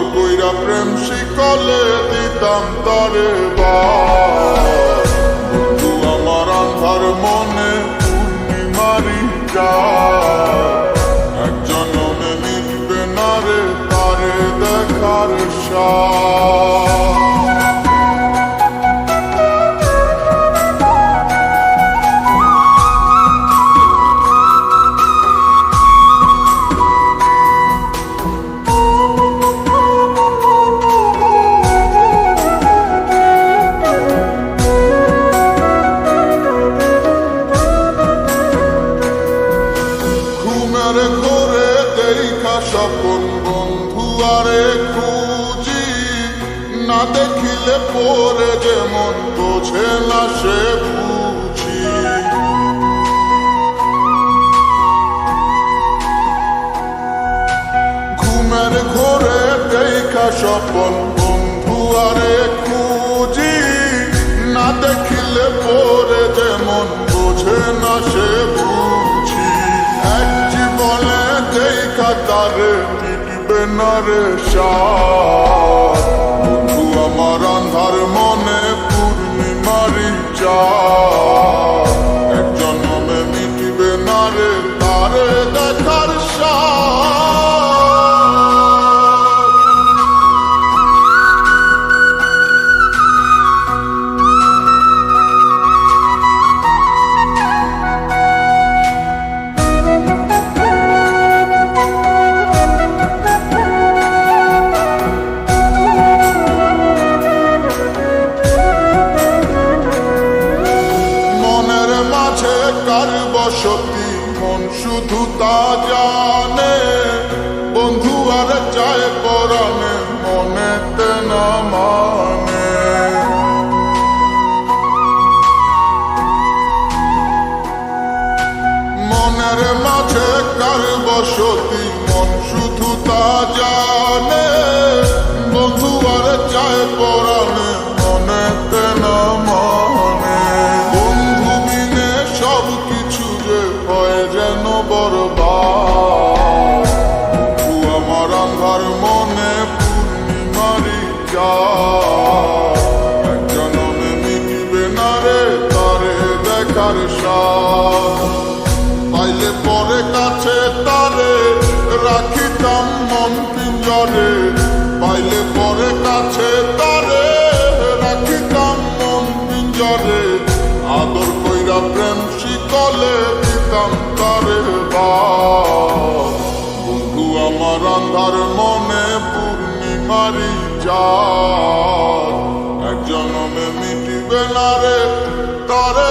আদর কইরা প্রেম শিকলে দিতাম তারে বন্ধু আমার আন্ধার মনে পূর্ণিমারি যা দেখা স্বপন বন্ধু আরে খুঁজি, না দেখিলে পরে যেমন বোঝে না সে বুঝি। ঘুমের ঘরে দেখা স্বপন বন্ধু আরে খুঁজি, না দেখিলে পরে যেমন বোঝে না সে মিটবে না রে সাথ বন্ধু আমার আন্ধার মনে পূর্ণিমারি চা বসতি মন শুধু তা জানে, বন্ধু আর চায় পরাণে, মনেতে না মানে। মনের মাঝে কার বসতি, মন শুধু তা জানে। সাথ পাইলে পরে কাছে তারে রাখিতাম মন পিঞ্জরে। পাইলে পরে কাছে তারে রাখিতাম মন পিঞ্জরে। আদর কইরা প্রেম শিকলে দিতাম তারে বন্ধু, আমার আন্ধার মনে পূর্ণিমারি যা এক জনমে মিটিবে না রে তারে